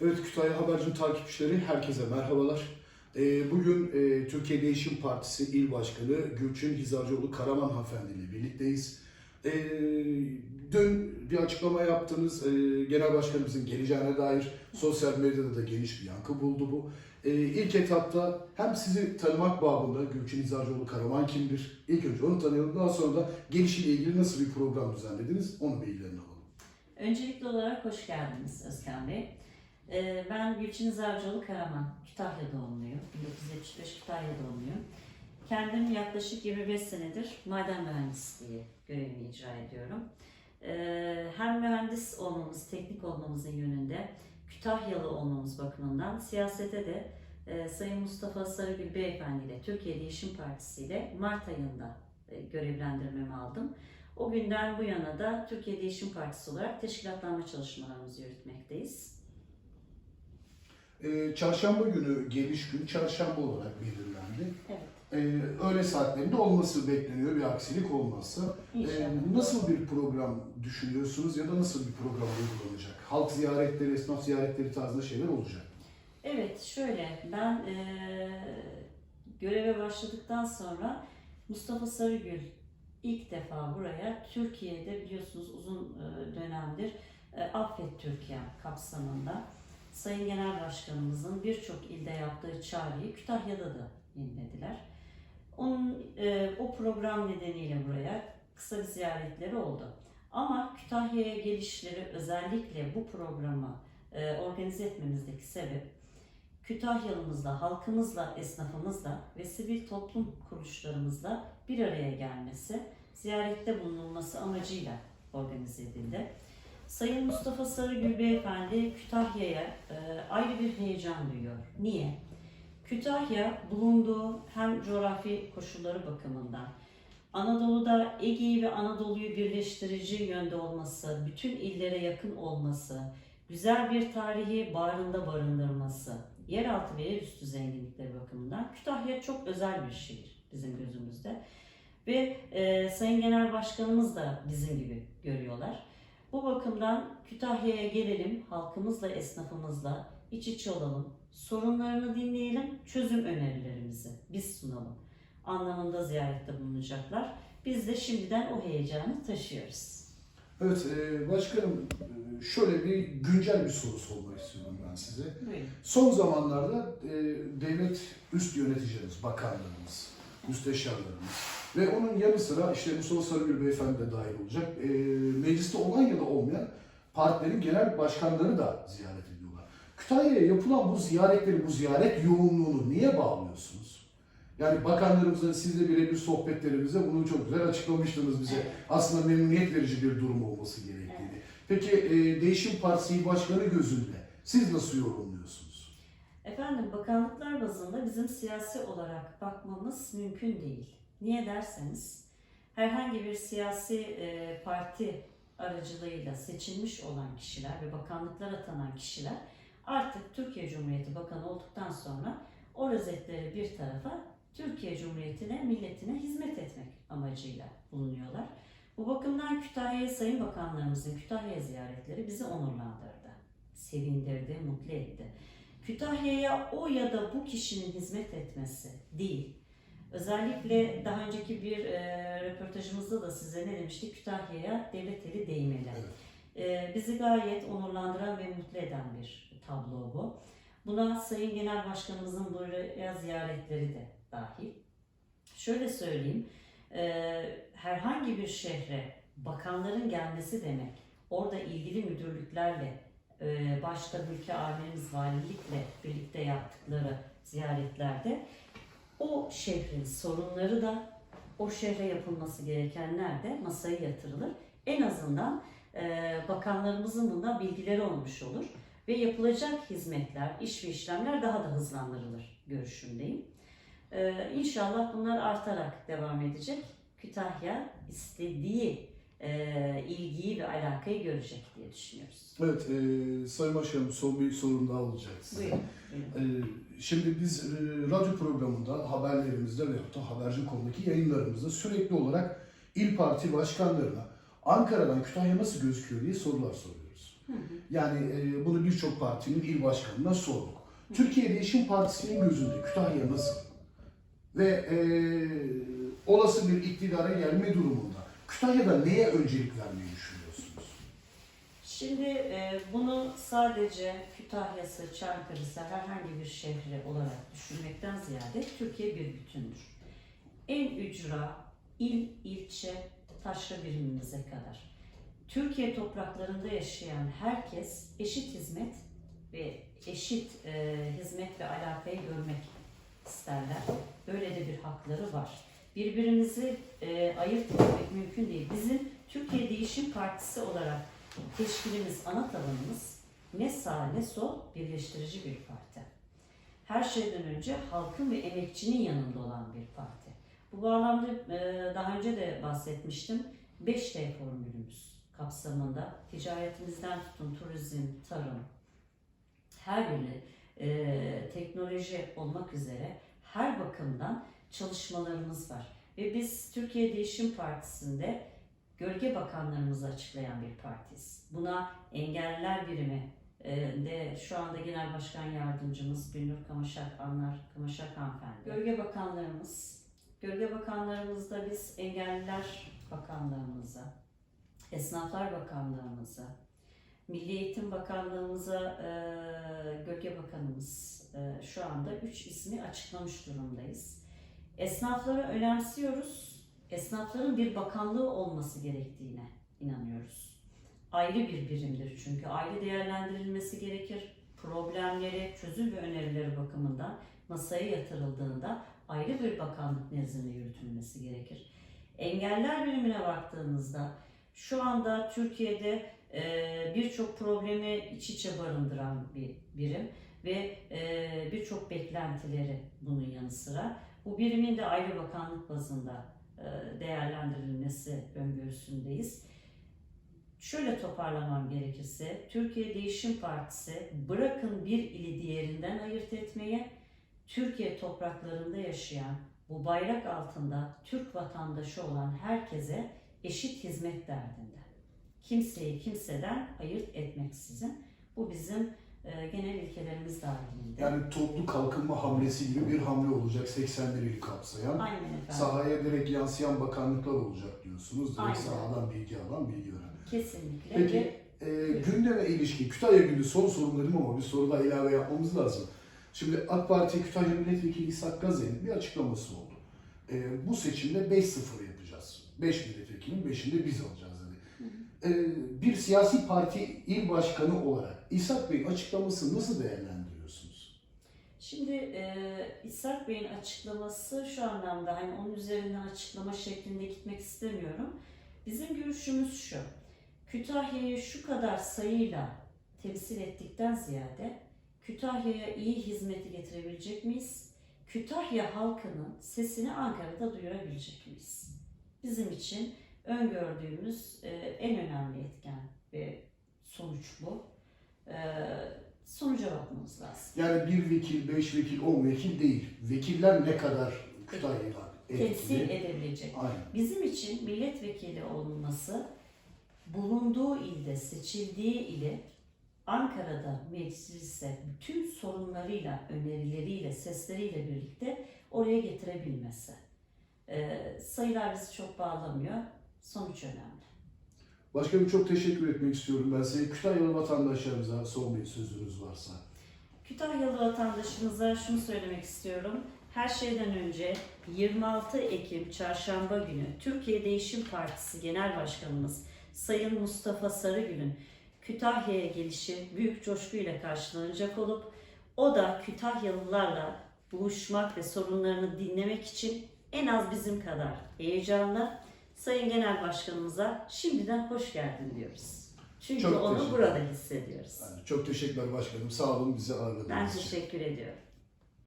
Evet Kütahya Haberci'nin takipçileri herkese merhabalar. Ee, Bugün e, Türkiye Değişim Partisi İl Başkanı Gülçin Hizacıoğlu Karaman Hanımefendi ile birlikteyiz. Ee, Dün bir açıklama yaptınız. Ee, Genel Başkanımızın geleceğine dair sosyal medyada da geniş bir yankı buldu bu. Ee, İlk etapta hem sizi tanımak babında Gülçin Hizacıoğlu Karaman kimdir? İlk önce onu tanıyalım. Daha sonra da gelişiyle ilgili nasıl bir program düzenlediniz? Onu bilgilerini alalım. Öncelikli olarak hoş geldiniz Özkan Bey. Ee, Ben Gülçin Zavcıoğlu Karaman, Kütahya doğumluyum. 1975 Kütahya doğumluyum. Kendim yaklaşık 25 senedir maden mühendisliği görevini icra ediyorum. Ee, Hem mühendis olmamız, teknik olmamızın yönünde, Kütahyalı olmamız bakımından siyasete de e, Sayın Mustafa Sarıgül Beyefendi ile Türkiye Değişim Partisi ile Mart ayında e, görevlendirmemi aldım. O günden bu yana da Türkiye Değişim Partisi olarak teşkilatlanma çalışmalarımızı yürütmekteyiz. Ee, Çarşamba günü geliş gün çarşamba olarak belirlendi. Evet. Ee, öğle saatlerinde olması bekleniyor bir aksilik olmazsa. İnşallah. nasıl bir program düşünüyorsunuz ya da nasıl bir program uygulanacak? Halk ziyaretleri, esnaf ziyaretleri tarzında şeyler olacak. Evet, şöyle ben eee, göreve başladıktan sonra Mustafa Sarıgül ilk defa buraya Türkiye'de biliyorsunuz uzun eee, dönemdir eee, Affet Türkiye kapsamında Sayın Genel Başkanımızın birçok ilde yaptığı çağrıyı Kütahya'da da dinlediler. Onun eee, o program nedeniyle buraya kısa bir ziyaretleri oldu. Ama Kütahya'ya gelişleri özellikle bu programı eee, organize etmemizdeki sebep Kütahyalımızla, halkımızla, esnafımızla ve sivil toplum kuruluşlarımızla bir araya gelmesi, ziyarette bulunulması amacıyla organize edildi. Sayın Mustafa Sarıgül Beyefendi Kütahya'ya e, ayrı bir heyecan duyuyor. Niye? Kütahya bulunduğu hem coğrafi koşulları bakımından, Anadolu'da Ege'yi ve Anadolu'yu birleştirici yönde olması, bütün illere yakın olması, güzel bir tarihi bağrında barındırması, yeraltı ve yerüstü zenginlikleri bakımından Kütahya çok özel bir şehir bizim gözümüzde. Ve e, Sayın Genel Başkanımız da bizim gibi görüyorlar. Bu bakımdan Kütahya'ya gelelim, halkımızla, esnafımızla iç içe olalım, sorunlarını dinleyelim, çözüm önerilerimizi biz sunalım anlamında ziyarette bulunacaklar. Biz de şimdiden o heyecanı taşıyoruz. Evet e, başkanım e, şöyle bir güncel bir soru sormak istiyorum ben size. Buyurun. Son zamanlarda e, devlet üst yöneticilerimiz, bakanlarımız, müsteşarlarımız ve onun yanı sıra işte Mustafa Sarıgül Beyefendi de dahil olacak. E, mecliste olan ya da olmayan partilerin genel başkanları da ziyaret ediyorlar. Kütahya'ya yapılan bu ziyaretleri, bu ziyaret yoğunluğunu niye bağlıyorsunuz? Yani bakanlarımızla sizle birebir sohbetlerimizde bunu çok güzel açıklamıştınız bize. Aslında memnuniyet verici bir durum olması gerektiğini. Peki e, Değişim Partisi Başkanı gözünde siz nasıl yorumluyorsunuz? Efendim bakanlıklar bazında bizim siyasi olarak bakmamız mümkün değil. Niye derseniz herhangi bir siyasi e, parti aracılığıyla seçilmiş olan kişiler ve bakanlıklara atanan kişiler artık Türkiye Cumhuriyeti Bakanı olduktan sonra o rozetleri bir tarafa Türkiye Cumhuriyeti'ne, milletine hizmet etmek amacıyla bulunuyorlar. Bu bakımdan Kütahya'ya Sayın Bakanlarımızın Kütahya ziyaretleri bizi onurlandırdı, sevindirdi, mutlu etti. Kütahya'ya o ya da bu kişinin hizmet etmesi değil. Özellikle daha önceki bir e, röportajımızda da size ne demiştik? Kütahya'ya devlet eli değmeli. Evet. E, bizi gayet onurlandıran ve mutlu eden bir tablo bu. Buna Sayın Genel Başkanımızın buraya ziyaretleri de dahil. Şöyle söyleyeyim, e, herhangi bir şehre bakanların gelmesi demek, orada ilgili müdürlüklerle, e, başta ülke amirimiz valilikle birlikte yaptıkları ziyaretlerde o şehrin sorunları da o şehre yapılması gerekenler de masaya yatırılır. En azından e, bakanlarımızın bundan bilgileri olmuş olur ve yapılacak hizmetler, iş ve işlemler daha da hızlandırılır görüşündeyim. Ee, inşallah bunlar artarak devam edecek. Kütahya istediği e, ilgiyi ve alakayı görecek diye düşünüyoruz. Evet, e, Sayın Başkanım son bir sorum daha olacak size. Buyurun. buyurun. E, şimdi biz e, radyo programında, haberlerimizde veyahut da haberci.com'daki yayınlarımızda sürekli olarak il parti başkanlarına Ankara'dan Kütahya nasıl gözüküyor diye sorular soruyoruz. Hı hı. Yani e, bunu birçok partinin il başkanına sorduk. Türkiye Değişim Partisi'nin gözünde Kütahya nasıl? Ve e, olası bir iktidara gelme durumunda Kütahya'da neye öncelik vermeyi düşünüyorsunuz? Şimdi e, bunu sadece Kütahya'sı, Çankırı'sı herhangi bir şehri olarak düşünmekten ziyade Türkiye bir bütündür. En ücra, il, ilçe, taşra birimimize kadar. Türkiye topraklarında yaşayan herkes eşit hizmet ve eşit e, hizmet ve alakayı görmek isterler. Böyle de bir hakları var. Birbirimizi e, ayırt etmek mümkün değil. Bizim Türkiye Değişim Partisi olarak teşkilimiz, ana tabanımız ne sağ ne sol birleştirici bir parti. Her şeyden önce halkın ve emekçinin yanında olan bir parti. Bu bağlamda e, daha önce de bahsetmiştim. 5T formülümüz kapsamında ticaretimizden tutun turizm, tarım, her biri e, teknoloji olmak üzere her bakımdan çalışmalarımız var. Ve biz Türkiye Değişim Partisi'nde gölge bakanlarımızı açıklayan bir partiyiz. Buna engelliler birimi e, de şu anda Genel Başkan Yardımcımız Bülnur Kamaşak Anlar Kamaşak hanımefendi. Gölge bakanlarımız, gölge bakanlarımızda biz engelliler bakanlığımıza, esnaflar bakanlığımıza, Milli Eğitim Bakanlığımıza e, Gölge Bakanımız e, şu anda üç ismi açıklamış durumdayız. Esnafları önemsiyoruz. Esnafların bir bakanlığı olması gerektiğine inanıyoruz. Ayrı bir birimdir çünkü ayrı değerlendirilmesi gerekir. Problemleri, çözüm ve önerileri bakımından masaya yatırıldığında ayrı bir bakanlık nezdinde yürütülmesi gerekir. Engeller birimine baktığımızda şu anda Türkiye'de e, birçok problemi iç içe barındıran bir birim ve e, birçok beklentileri bunun yanı sıra. Bu birimin de ayrı bakanlık bazında e, değerlendirilmesi öngörüsündeyiz. Şöyle toparlamam gerekirse, Türkiye Değişim Partisi bırakın bir ili diğerinden ayırt etmeye, Türkiye topraklarında yaşayan, bu bayrak altında Türk vatandaşı olan herkese eşit hizmet derdinde. Kimseyi kimseden ayırt etmeksizin. Bu bizim genel ilkelerimiz dahilinde. Yani toplu kalkınma hamlesi gibi bir hamle olacak 81 ili kapsayan. Aynen efendim. Sahaya direkt yansıyan bakanlıklar olacak diyorsunuz. Direkt Aynen. sahadan bilgi alan, bilgi veren. Kesinlikle. Peki e, gündeme ilişkin, Kütahya günü son sorum dedim ama bir soru daha ilave yapmamız lazım. Şimdi AK Parti Kütahya Milletvekili İshak Gaze'nin bir açıklaması oldu. E, bu seçimde 5-0 yapacağız. 5 milletvekilinin 5'ini biz alacağız. E, bir siyasi parti il başkanı olarak İshak Bey'in açıklamasını nasıl değerlendiriyorsunuz? Şimdi e, İshak Bey'in açıklaması şu anlamda hani onun üzerinden açıklama şeklinde gitmek istemiyorum. Bizim görüşümüz şu. Kütahya'yı şu kadar sayıyla temsil ettikten ziyade Kütahya'ya iyi hizmeti getirebilecek miyiz? Kütahya halkının sesini Ankara'da duyurabilecek miyiz? Bizim için öngördüğümüz e, en önemli etken ve sonuç bu. E, sonuca bakmamız lazım. Yani bir vekil, beş vekil, on vekil değil. Vekiller ne kadar Kütahya'da Temsil edebilecek. Aynen. Bizim için milletvekili olması bulunduğu ilde, seçildiği ili Ankara'da mecliste bütün sorunlarıyla, önerileriyle, sesleriyle birlikte oraya getirebilmesi. Ee, sayılar bizi çok bağlamıyor. Sonuç önemli. Başkanım çok teşekkür etmek istiyorum ben size. Kütahyalı vatandaşlarımıza son bir sözünüz varsa. Kütahyalı vatandaşımıza şunu söylemek istiyorum. Her şeyden önce 26 Ekim Çarşamba günü Türkiye Değişim Partisi Genel Başkanımız Sayın Mustafa Sarıgül'ün Kütahya'ya gelişi büyük coşkuyla karşılanacak olup o da Kütahyalılarla buluşmak ve sorunlarını dinlemek için en az bizim kadar heyecanlı. Sayın Genel Başkanımıza şimdiden hoş geldin diyoruz. Çünkü Çok onu burada hissediyoruz. Yani çok teşekkürler başkanım. Sağ olun bizi ağırladığınız Ben için. teşekkür ediyorum.